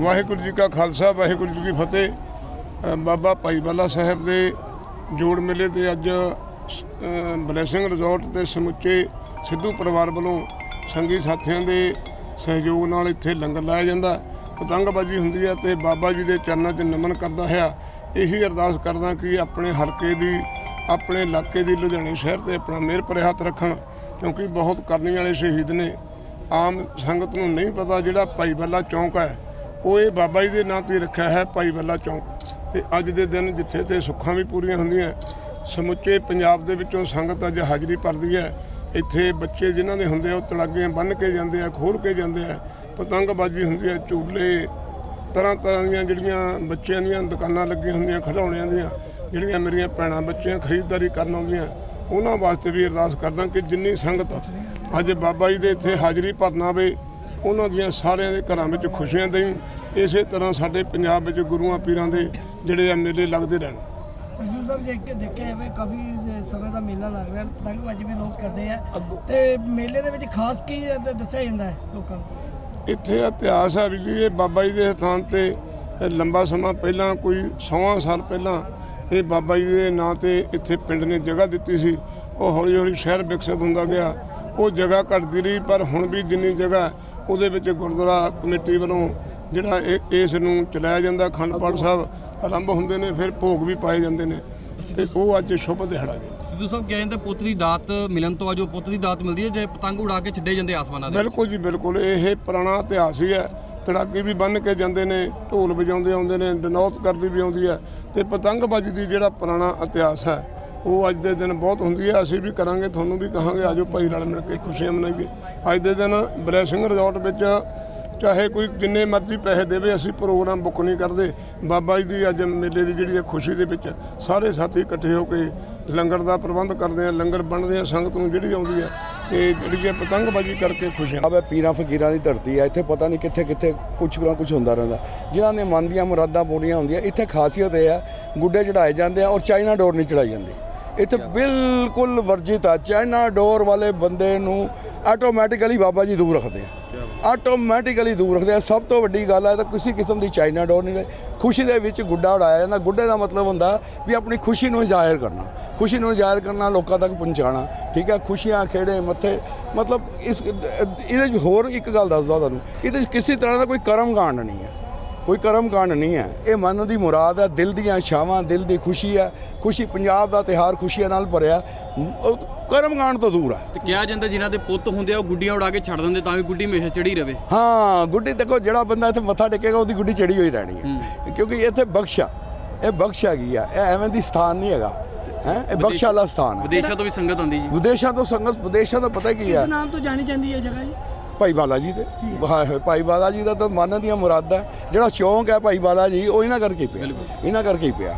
ਵਾਹਿਗੁਰੂ ਜੀ ਕਾ ਖਾਲਸਾ ਵਾਹਿਗੁਰੂ ਜੀ ਕੀ ਫਤਿਹ। ਬਾਬਾ ਭਾਈ ਬਾਲਾ ਸਾਹਿਬ ਦੇ ਜੋੜ ਮੇਲੇ ਤੇ ਅੱਜ ਬਲੈਸਿੰਗ ਰਿਜ਼ੋਰਟ ਤੇ ਸਮੁੱਚੇ ਸਿੱਧੂ ਪਰਿਵਾਰ ਵੱਲੋਂ ਸੰਗੀ ਸਾਥੀਆਂ ਦੇ ਸਹਿਯੋਗ ਨਾਲ ਇੱਥੇ ਲੰਗਰ ਲਾਇਆ ਜਾਂਦਾ। ਪਤੰਗਬਾਜ਼ੀ ਹੁੰਦੀ ਹੈ ਤੇ ਬਾਬਾ ਜੀ ਦੇ ਚਰਨਾਂ 'ਚ ਨਮਨ ਕਰਦਾ ਹੈ ਇਹੀ ਅਰਦਾਸ ਕਰਦਾ ਕਿ ਆਪਣੇ ਹਲਕੇ ਦੀ, ਆਪਣੇ ਇਲਾਕੇ ਦੀ ਲੁਧਿਆਣੇ ਸ਼ਹਿਰ ਤੇ ਆਪਣਾ ਮਿਹਰ ਭਰੇ ਹੱਥ ਰੱਖਣ, ਕਿਉਂਕਿ ਬਹੁਤ ਕਰਨੀ ਵਾਲੇ ਸ਼ਹੀਦ ਨੇ। ਆਮ ਸੰਗਤ ਨੂੰ ਨਹੀਂ ਪਤਾ ਜਿਹੜਾ ਭਾਈ ਬੱਲਾ ਚੌਂਕ ਹੈ। ਉਹ ਇਹ ਬਾਬਾ ਜੀ ਦੇ ਨਾਂ ਤੇ ਰੱਖਿਆ ਹੈ, ਭਾਈ ਬੱਲਾ ਚੌਂਕ। ਤੇ ਅੱਜ ਦੇ ਦਿਨ ਜਿੱਥੇ ਤੇ ਸੁੱਖਾਂ ਵੀ ਪੂਰੀਆਂ ਹੁੰਦੀਆਂ, ਸਮੁੱਚੇ ਪੰਜਾਬ ਦੇ ਵਿੱਚੋਂ ਸੰਗਤ ਅੱਜ ਹਾਜ਼ਰੀ ਭਰਦੀ ਹੈ। ਇੱਥੇ ਬੱਚੇ ਜਿਨ੍ਹਾਂ ਦੇ ਹੁੰਦੇ ਆ, ਉਹ ਤੜਾਗੇ ਬੰਨ੍ਹ ਕੇ ਜਾਂਦੇ ਆ ਖੋਲ ਕੇ ਜਾਂਦੇ ਆ। ਪਤੰਗਬਾਜ਼ੀ ਹੁੰਦੀ ਹੈ, ਝੂਲੇ, ਤਰ੍ਹਾਂ ਤਰ੍ਹਾਂ ਦੀਆਂ ਜਿਹੜੀਆਂ ਬੱਚਿਆਂ ਦੀਆਂ ਦੁਕਾਨਾਂ ਲੱਗੀਆਂ ਹੁੰਦੀਆਂ, ਖਿਡੌਣਿਆਂ ਦੀਆਂ, ਜਿਹੜੀਆਂ ਮੇਰੀਆਂ ਭੈਣਾਂ ਬੱਚੀਆਂ ਖਰੀਦਦਾਰੀ ਕਰਨ ਆਉਂਦੀਆਂ, ਉਹਨਾਂ ਵਾਸਤੇ ਵੀ ਅਰਦਾਸ ਕਰਦਾ ਕਿ ਜਿੰਨੀ ਸੰਗਤ ਅੱਜ ਬਾਬਾ ਜੀ ਦੇ ਇੱਥੇ ਹਾਜ਼ਰੀ ਭਰਨਾ ਆਵੇ, ਉਹਨਾਂ ਦੀਆਂ ਸਾਰਿਆਂ ਦੇ ਘਰਾਂ ਵਿੱਚ ਖੁਸ਼ੀਆਂ ਦੇਈ। ਇਸੇ ਤਰ੍ਹਾਂ ਸਾਡੇ ਪੰਜਾਬ ਵਿੱਚ ਗੁਰੂਆਂ ਪੀਰਾਂ ਦੇ ਜਿਹੜੇ ਆ ਮੇਲੇ ਲੱਗਦੇ ਰਹਿਣ। ਹਜ਼ੂਰ ਸਾਹਿਬ ਦੇਖ ਕੇ ਦੇਖਿਆ ਜਾਵੇ ਕਾਫੀ ਸਮੇਂ ਦਾ ਮੇਲਾ ਲੱਗ ਰਿਹਾ ਪਤੰਗਬਾਜ਼ੀ ਵੀ ਲੋਕ ਕਰਦੇ ਆ। ਤੇ ਮੇਲੇ ਦੇ ਵਿੱਚ ਖਾਸ ਕੀ ਹੈ ਤੇ ਦੱਸਿਆ ਜਾਂਦਾ ਹੈ ਲੋਕਾਂ ਨੂੰ? ਇੱਥੇ ਇਤਿਹਾਸ ਹੈ ਵੀ ਇਹ ਬਾਬਾ ਜੀ ਦੇ ਸਥਾਨ ਤੇ ਲੰਬਾ ਸਮਾਂ ਪਹਿਲਾਂ ਕੋਈ 100 ਸਾਲ ਪਹਿਲਾਂ ਇਹ ਬਾਬਾ ਜੀ ਦੇ ਨਾਂ ਤੇ ਇੱਥੇ ਪਿੰਡ ਨੇ ਜਗ੍ਹਾ ਦਿੱਤੀ ਸੀ। ਉਹ ਹੌਲੀ ਹੌਲੀ ਸ਼ਹਿਰ ਵਿਕਸਿਤ ਹੁੰਦਾ ਗਿਆ। ਉਹ ਜਗ੍ਹਾ ਘਟਦੀ ਰਹੀ ਪਰ ਹੁਣ ਵੀ ਜਿੰਨੀ ਜਗ੍ਹਾ ਉਹਦੇ ਵਿੱਚ ਗੁਰਦੁਆਰਾ ਕਮੇਟੀ ਵੱਲੋਂ ਜਿਹੜਾ ਇਸ ਨੂੰ ਚਲਾਇਆ ਜਾਂਦਾ ਅਖੰਡ ਪਾਠ ਸਾਹਿਬ ਆਰੰਭ ਹੁੰਦੇ ਨੇ ਫਿਰ ਭੋਗ ਵੀ ਪਾਏ ਜਾਂਦੇ ਨੇ ਤੇ ਉਹ ਅੱਜ ਸ਼ੁਭ ਦਿਹਾੜਾ ਜੀ। ਸਿੱਧੂ ਸਾਹਿਬ ਕਹਿੰਦੇ ਜਾਂਦੇ ਪੁੱਤ ਦੀ ਦਾਤ ਮਿਲਣ ਤੋਂ ਆ ਜੋ ਪੁੱਤ ਦੀ ਦਾਤ ਮਿਲਦੀ ਹੈ ਜੇ ਪਤੰਗ ਉਡਾ ਕੇ ਛੱਡੇ ਜਾਂਦੇ ਆਸਮਾਨਾਂ ਦੇ ਬਿਲਕੁਲ ਜੀ ਬਿਲਕੁਲ। ਇਹ ਪੁਰਾਣਾ ਇਤਿਹਾਸ ਹੀ ਹੈ। ਤੜਾਕੇ ਵੀ ਬੰਨ ਕੇ ਜਾਂਦੇ ਨੇ ਢੋਲ ਵਜਾਉਂਦੇ ਆਉਂਦੇ ਨੇ ਡਨੌਤ ਕਰਦੀ ਵੀ ਆਉਂਦੀ ਹੈ ਤੇ ਪਤੰਗਬਾਜ਼ੀ ਦੀ ਜਿਹੜਾ ਪੁਰਾਣਾ ਇਤਿਹਾਸ ਹੈ ਉਹ ਅੱਜ ਦੇ ਦਿਨ ਬਹੁਤ ਹੁੰਦੀ ਹੈ। ਅਸੀਂ ਵੀ ਕਰਾਂਗੇ ਤੁਹਾਨੂੰ ਵੀ ਕਹਾਂਗੇ। ਆਜੋ ਭਾਈ ਨਾਲ ਮਿਲ ਕੇ ਖੁਸ਼ੀਆਂ ਮਨਾਈਏ। ਅੱਜ ਦੇ ਦਿਨ ਬਲੇਸਿੰਗ ਰਿਜ਼ੋਰਟ ਵਿੱਚ ਚਾਹੇ ਕੋਈ ਜਿੰਨੇ ਮਰਜ਼ੀ ਪੈਸੇ ਦੇਵੇ ਅਸੀਂ ਪ੍ਰੋਗਰਾਮ ਬੁੱਕ ਨਹੀਂ ਕਰਦੇ। ਬਾਬਾ ਜੀ ਦੀ ਅੱਜ ਮੇਲੇ ਦੀ ਜਿਹੜੀ ਹੈ ਖੁਸ਼ੀ ਦੇ ਵਿੱਚ ਸਾਰੇ ਸਾਥੀ ਇਕੱਠੇ ਹੋ ਕੇ ਲੰਗਰ ਦਾ ਪ੍ਰਬੰਧ ਕਰਦੇ ਆ ਲੰਗਰ ਵੰਡਦੇ ਆ ਸੰਗਤ ਨੂੰ ਜਿਹੜੀ ਆਉਂਦੀ ਹੈ ਤੇ ਜਿਹੜੀ ਹੈ ਪਤੰਗਬਾਜ਼ੀ ਕਰਕੇ ਖੁਸ਼ੀਆਂ ਆਵੇ ਪੀਰਾਂ ਫਕੀਰਾਂ ਦੀ ਧਰਤੀ ਹੈ ਇੱਥੇ ਪਤਾ ਨਹੀਂ ਕਿੱਥੇ ਕਿੱਥੇ ਕੁਛ ਨਾ ਕੁਛ ਹੁੰਦਾ ਰਹਿੰਦਾ। ਜਿਨ੍ਹਾਂ ਨੇ ਮਨ ਦੀਆਂ ਮੁਰਾਦਾਂ ਪੂਰੀਆਂ ਹੁੰਦੀਆਂ ਇੱਥੇ ਖਾਸੀਅਤ ਇਹ ਹੈ ਗੁੱਡੇ ਚੜਾਏ ਜਾਂਦੇ ਆ ਔਰ ਚਾਈਨਾ ਡੋਰ ਨਹੀਂ ਚੜਾਈ ਜਾਂਦੀ। ਇੱਥੇ ਬਿਲਕੁਲ ਵਰਜਿਤ ਆ ਚਾਈਨਾ ਡੋਰ ਵਾਲੇ ਬੰਦੇ ਨੂੰ ਆਟੋਮੈਟਿਕਲੀ ਬਾਬਾ ਜੀ ਦੂਰ ਰੱਖਦੇ ਆ। ਆਟੋਮੈਟਿਕਲੀ ਦੂਰ ਰੱਖਦੇ ਆ। ਸਭ ਤੋਂ ਵੱਡੀ ਗੱਲ ਹੈ ਤਾਂ ਕਿਸੇ ਕਿਸਮ ਦੀ ਚਾਈਨਾ ਡੋਰ ਨਹੀਂ ਰਹੀ। ਖੁਸ਼ੀ ਦੇ ਵਿੱਚ ਗੁੱਡਾ ਉਡਾਇਆ ਜਾਂਦਾ। ਗੁੱਡੇ ਦਾ ਮਤਲਬ ਹੁੰਦਾ ਵੀ ਆਪਣੀ ਖੁਸ਼ੀ ਨੂੰ ਜ਼ਾਹਿਰ ਕਰਨਾ। ਖੁਸ਼ੀ ਨੂੰ ਜ਼ਾਹਿਰ ਕਰਨਾ, ਲੋਕਾਂ ਤੱਕ ਪਹੁੰਚਾਉਣਾ। ਠੀਕ ਹੈ ਖੁਸ਼ੀਆਂ, ਖੇੜੇ, ਮੱਥੇ। ਮਤਲਬ ਇਸ, ਇਹਦੇ 'ਚ ਹੋਰ ਇੱਕ ਗੱਲ ਦੱਸਦਾ ਤੁਹਾਨੂੰ। ਇਹਦੇ 'ਚ ਕਿਸੇ ਤਰ੍ਹਾਂ ਦਾ ਕੋਈ ਕਰਮ ਕਾਂਡ ਨਹੀਂ ਹੈ। ਕੋਈ ਕਰਮ ਕਾਂਡ ਨਹੀਂ ਹੈ। ਇਹ ਮਨ ਦੀ ਮੁਰਾਦ ਹੈ ਦਿਲ ਦੀਆਂ ਛਾਵਾਂ ਦਿਲ ਦੀ ਖੁਸ਼ੀ ਹੈ। ਖੁਸ਼ੀ ਪੰਜਾਬ ਦਾ ਤਿਹਾਰ ਖੁਸ਼ੀਆਂ ਨਾਲ ਭਰਿਆ। ਕਰਮ ਕਾਂਡ ਤੋਂ ਦੂਰ ਹੈ। ਤੇ ਕਿਹਾ ਜਾਂਦਾ ਜਿਨ੍ਹਾਂ ਦੇ ਪੁੱਤ ਹੁੰਦੇ ਆ ਉਹ ਗੁੱਡੀਆਂ ਉਡਾ ਕੇ ਛੱਡ ਦਿੰਦੇ ਤਾਂ ਵੀ ਗੁੱਡੀ ਹਮੇਸ਼ਾ ਚੜੀ ਰਵੇ। ਹਾਂ ਗੁੱਡੀ ਦੇਖੋ ਜਿਹੜਾ ਬੰਦਾ ਇੱਥੇ ਮੱਥਾ ਟੇਕੇਗਾ ਉਹਦੀ ਗੁੱਡੀ ਚੜੀ ਹੋਈ ਰਹਿਣੀ ਹੈ। ਕਿਉਂਕਿ ਇੱਥੇ ਬਖਸ਼ਾ ਇਹ ਬਖਸ਼ ਹੈਗੀ ਆ। ਇਹ ਐਵੇਂ ਦੀ ਸਥਾਨ ਨਹੀਂ ਹੈਗਾ। ਹੈ ਇਹ ਬਖਸ਼ ਵਾਲਾ ਸਥਾਨ ਹੈ। ਵਿਦੇਸ਼ਾਂ ਤੋਂ ਵੀ ਸੰਗਤ ਆਉਂਦੀ ਜੀ। ਵਿਦੇਸ਼ਾਂ ਤੋਂ ਸੰਗਤ ਵਿਦੇਸ਼ਾਂ ਦਾ ਪਤਾ ਕੀ ਹੈ। ਇਸ ਨਾਮ ਤੋਂ ਜਾਣੀ ਜਾਂਦੀ ਹੈ ਜਗ੍ਹਾ ਜੀ? ਭਾਈ ਬਾਲਾ ਜੀ ਦੇ ਹਾਂ, ਭਾਈ ਬਾਲਾ ਜੀ ਦਾ ਤਾਂ ਮਨ ਦੀਆਂ ਮੁਰਾਦਾਂ ਜਿਹੜਾ ਚੌਂਕ ਹੈ ਭਾਈ ਬਾਲਾ ਜੀ ਉਹ ਇਹਨਾਂ ਕਰਕੇ ਪਿਆ। ਇਹਨਾਂ ਕਰਕੇ ਹੀ ਪਿਆ।